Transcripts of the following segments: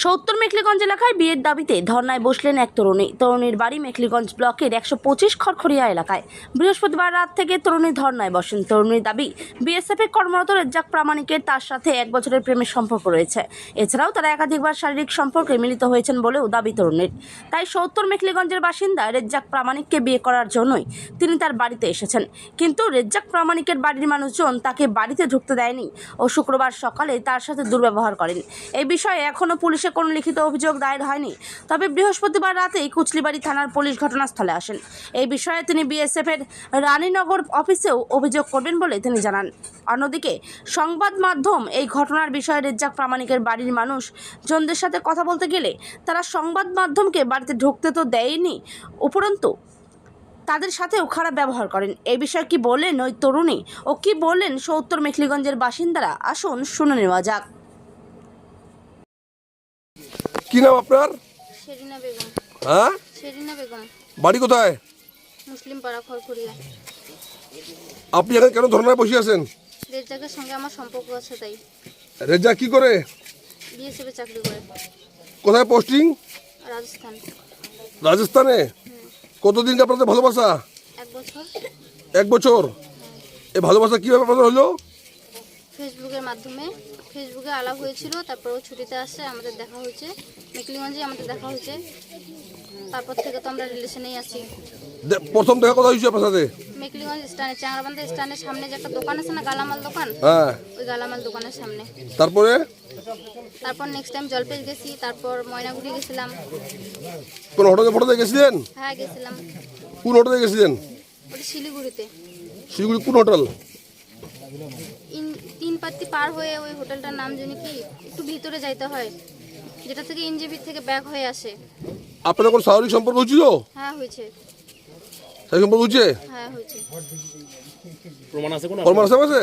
সত্তর মেখলিগঞ্জ এলাকায় বিয়ের দাবিতে ধর্নায় বসলেন এক তরুণী। তরুণীর বাড়ি মেখলিগঞ্জ ব্লকের একশো পঁচিশ খড়খড়িয়া এলাকায়। বৃহস্পতিবার রাত থেকে তরুণী ধর্নায় বসেন। তরুণীর দাবি বিএসএফ এ কর্মরত রেজ্জাক প্রামাণিকের তার সাথে এক বছরের প্রেমের সম্পর্ক রয়েছে। এছাড়াও তারা একাধিকবার শারীরিক সম্পর্কে মিলিত হয়েছেন বলেও দাবি তরুণীর। তাই সত্তর মেখলিগঞ্জের বাসিন্দা রেজ্জাক প্রামাণিককে বিয়ে করার জন্যই তিনি তার বাড়িতে এসেছেন। কিন্তু রেজ্জাক প্রামাণিকের বাড়ির মানুষজন তাকে বাড়িতে ঢুকতে দেয়নি ও শুক্রবার সকালে তার সাথে দুর্ব্যবহার করেন। এই বিষয়ে এখনও পুলিশে কোনো লিখিত অভিযোগ দায়ের হয়নি। তবে বৃহস্পতিবার রাতেই কুচলিবাড়ি থানার পুলিশ ঘটনাস্থলে আসেন। এই বিষয়ে তিনি বিএসএফের রানীনগর অফিসেও অভিযোগ করবেন বলে তিনি জানান। অন্যদিকে সংবাদ মাধ্যম এই ঘটনার বিষয়ে রেজ্জাক প্রামাণিকের বাড়ির মানুষ জনদের সাথে কথা বলতে গেলে তারা সংবাদ মাধ্যমকে বাড়িতে ঢুকতে তো দেয়নি, উপরন্তু তাদের সাথেও খারাপ ব্যবহার করেন। এই বিষয়ে কি বললেন ওই তরুণী ও কি বললেন সত্তর মেখলিগঞ্জের বাসিন্দারা? আসুন শুনে নেওয়া যাক। কি নাম আপনার? শেরিনা বেগম। হ্যাঁ? শেরিনা বেগম। বাড়ি কোথায়? মুসলিম পাড়া খড়খড়িয়া আপনি এখানে কেন ধর্নায় বসে আছেন? রেজ্জাকের সঙ্গে আমার সম্পর্ক আছে তাই। রেজা কি করে? বিএসএফে চাকরি করে। কোথায় পোস্টিং? রাজস্থান। রাজস্থানে? কতদিন আপনাদের ভালোবাসা? এক বছর। এক বছর? এই ভালোবাসা কীভাবে আপনাদের হলো? ফেসবুকের মাধ্যমে। ফেসবুকে আলাপ হয়েছিল তারপর ও ছুটিতে আসছে আমাদের দেখা হয়েছে। মেকলিগঞ্জে আমাদের দেখা হয়েছে। তারপর থেকে তো আমরা রিলেশনেই আছি। প্রথম দেখা কথা হয়েছে আপনার সাথে? মেকলিগঞ্জ স্ট্যান্ডে চাংরাবান্ধা স্ট্যান্ডের সামনে যে একটা দোকান আছে না গালামাল দোকান? হ্যাঁ। ওই গালামাল দোকানের সামনে। তারপরে? তারপর নেক্সট টাইম জলপেশ গেছি তারপর ময়নাগুড়ি গেছিলাম। কোন হোটেলে ফটোতে গেছিলেন? হ্যাঁ গেছিলাম। কোন হোটেলে গেছিলেন? ওটা শিলিগুড়িতে। শিলিগুড়ি কোন হোটেল তিন পাত্তি পার হয়ে ওই হোটেলটার নাম জানি কি একটু ভিতরে যাইতে হয় যেটা থেকে এনজেবি থেকে ব্যাক হয়ে আসে। আপনাদের কোনো স্বাভাবিক সম্পর্ক হচ্ছিল হ্যাঁ হয়েছে। সেই সম্পর্ক হচ্ছে হ্যাঁ হয়েছে। প্রমাণ আছে কোনো? কর্মার আছে আছে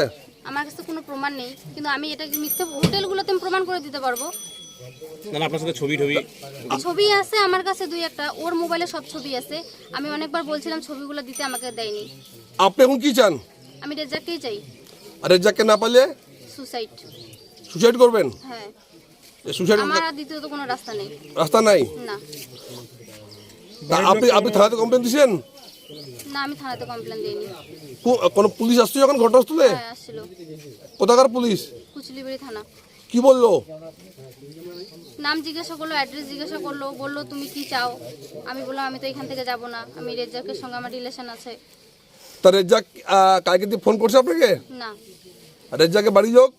আমার কাছে কোনো প্রমাণ নেই কিন্তু আমি এটা মিথ্যে হোটেলগুলোতে আমি প্রমাণ করে দিতে পারব? না না, আপনার সাথে ছবি টবি ছবি আছে আমার কাছে দুই একটা ওর মোবাইলে সব ছবি আছে। আমি অনেকবার বলছিলাম ছবিগুলো দিতে আমাকে দেয়নি। আপনি এখন কি চান? আমি রেজাককেই চাই? আর রেজাককে না পারলে সুসাইড সুসাইড করবেন? হ্যাঁ। সুসাইড আমার আর দ্বিতীয়ত কোনো রাস্তা নেই। রাস্তা নাই? না। তা আপনি আপনি থানাতে কমপ্লেন দিয়েছেন না আমি থানাতে কমপ্লেন দিইনি। কোনো পুলিশ আসছে যখন ঘটনাস্থলে? হ্যাঁ আসছিল। কোথাকার পুলিশ? কুচলিবাড়ি থানা। কি বলল? নাম জিজ্ঞাসা করল অ্যাড্রেস জিজ্ঞাসা করল বলল তুমি কি চাও? আমি বললাম আমি তো এখান থেকে যাব না। আমি রেজ্জাকের সঙ্গে আমার রিলেশন আছে। তা রেজ্জাক কালকে ফোন করছে আপনাকে? না। রেজ্জাকে বাড়ি লোক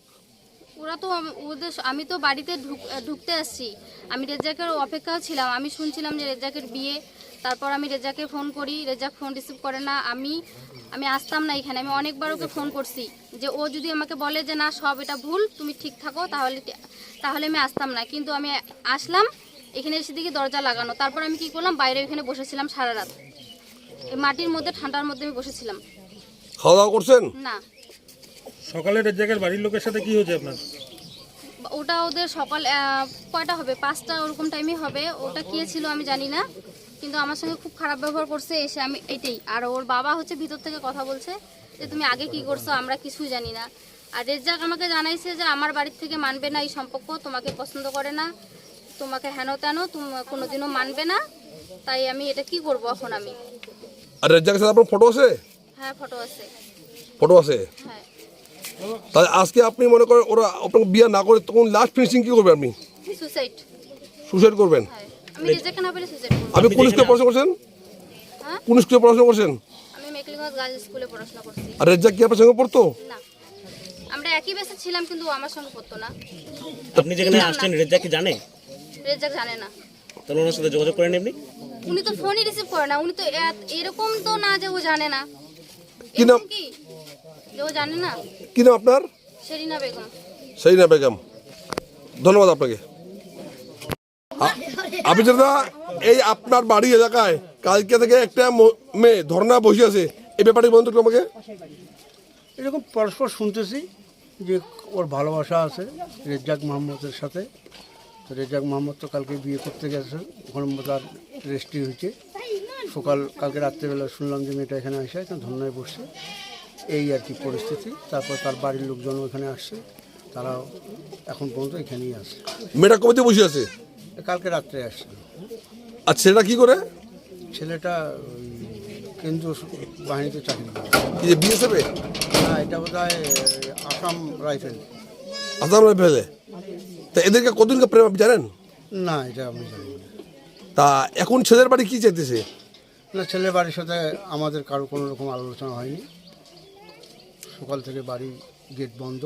ওরা তো ওদের আমি তো বাড়িতে ঢুক- ঢুকতে আসছি। আমি রেজ্জাকের অপেক্ষাও ছিলাম। আমি শুনছিলাম যে রেজ্জাকের বিয়ে। তারপর আমি রেজাকে ফোন করি। রেজাক ফোন রিসিভ করে না। আমি আমি আসতাম না এখানে। আমি অনেকবার ওকে ফোন করছি যে ও যদি আমাকে বলে যে না সব এটা ভুল তুমি ঠিক থাকো তাহলে তাহলে আমি আসতাম না। কিন্তু আমি আসলাম। এখানে এসে দিকে দরজা লাগানো। তারপর আমি কি করলাম? বাইরে ওখানে বসেছিলাম সারা রাত। মাটির মধ্যে ঠান্ডার মধ্যে আমি বসেছিলাম। খাওয়া দাওয়া করছেন? না। সকালে রেজ্জাকের বাড়ির লোকের সাথে কি হয়েছে আপনার? ওটা ওদের সকাল কয়টা হবে? পাঁচটা ওরকম টাইমে হবে। ওটা কে ছিল আমি জানি না। কিন্তু আমার সঙ্গে খুব খারাপ ব্যবহার করছে এসে আমি এটাই। আর ওর বাবা হচ্ছে ভিতর থেকে কথা বলছে যে তুমি আগে কি করছ? আমরা কিছুই জানি না। আর রেজ্জাক আমাকে জানাইছে যে আমার বাড়ির থেকে মানবে না এই সম্পর্ক তোমাকে পছন্দ করে না। তোমাকে হেন তেন তুমি কোনোদিনও মানবে না। তাই আমি এটা কি করব এখন আমি? আর রেজ্জাকের সাথে আপনার ফটো আছে? হ্যাঁ ফটো আছে। ফটো আছে? হ্যাঁ। তাহলে আজকে আপনি মনে করেন ওরা আপনাকে বিয়ে না করে তখন লাস্ট ফিনিশিং কি করবেন আপনি? সুসাইড সুসাইড করবেন। হ্যাঁ। আমি রেজ্জাককে না সুসাইড করব। আপনি কোন স্কুলে পড়াশোনা করছেন? হ্যাঁ? কোন স্কুলে পড়াশোনা করছেন? আমি মেকলিগঞ্জ গার্লস স্কুলে পড়াশোনা করছি। আর রেজ্জাক কি আপনার সঙ্গে পড়তো? না। আমরা একই বেসে ছিলাম কিন্তু ও আমার সঙ্গে পড়তো না। আপনি যেখানে আসছেন রেজ্জা কি জানে? রেজাক জানে না। তাহলে ওনার সাথে যোগাযোগ করেন এমনি উনি তো ফোনই রিসিভ করে না। উনি তো এরকম তো না যে ও জানে না। কি নাম? কি? জানে না। কি নাম আপনার? শেরিনা বেগম। সেই বেগম। ধন্যবাদ আপনাকে। আপনি দাদা এই আপনার বাড়ি এলাকায় কালকে থেকে একটা মেয়ে ধর্না বসে আছে। এই ব্যাপারে বলুন তো আমাকে। এরকম পরস্পর শুনতেছি যে ওর ভালোবাসা আছে রেজ্জাক মোহাম্মদের সাথে। তো রেজ্জাক মোহাম্মদ তো কালকে বিয়ে করতে গেছে ওখানে তার রেস্টি হয়েছে। সকাল কালকে রাত্রেবেলা শুনলাম যে মেয়েটা এখানে আসে এখানে ধর্নায় বসছে। এই আর কি পরিস্থিতি। তারপর তার বাড়ির লোকজন ওখানে আসছে। তারাও এখন পর্যন্ত এখানেই আছে। মেয়েটা কবিতে বসে আছে? কালকে রাত্রে আসছে। আর ছেলেটা কি করে? ছেলেটা ওই কেন্দ্রীয় বাহিনীতে চাকরি করে। যে বিএসএফ না এটা বোধ হয় আসাম রাইফেল। আসাম ফেলে তা এদেরকে কতদিনকে প্রেম আপনি জানেন? না এটা আমি জানি না। তা এখন ছেলের বাড়ি কি চাইতেছে? না ছেলে বাড়ির সাথে আমাদের কারও কোনো রকম আলোচনা হয়নি। সকাল থেকে বাড়ি গেট বন্ধ।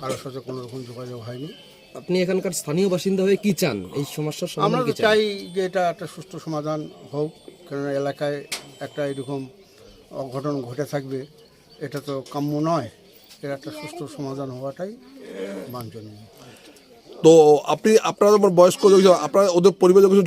কারোর সাথে কোনো রকম যোগাযোগ হয়নি। আপনি এখানকার স্থানীয় বাসিন্দা হয়ে কি চান? এই সমস্যার আমরা তো চাই যে এটা একটা সুষ্ঠু সমাধান হোক কেননা এলাকায় একটা এরকম অঘটন ঘটে থাকবে এটা তো কাম্য নয়। এর একটা সুষ্ঠু সমাধান হওয়াটাই বাঞ্ছনীয়। তো আপনি আপনারা বয়স্ক লোকজন, আপনারা ওদের পরিবারের কিছু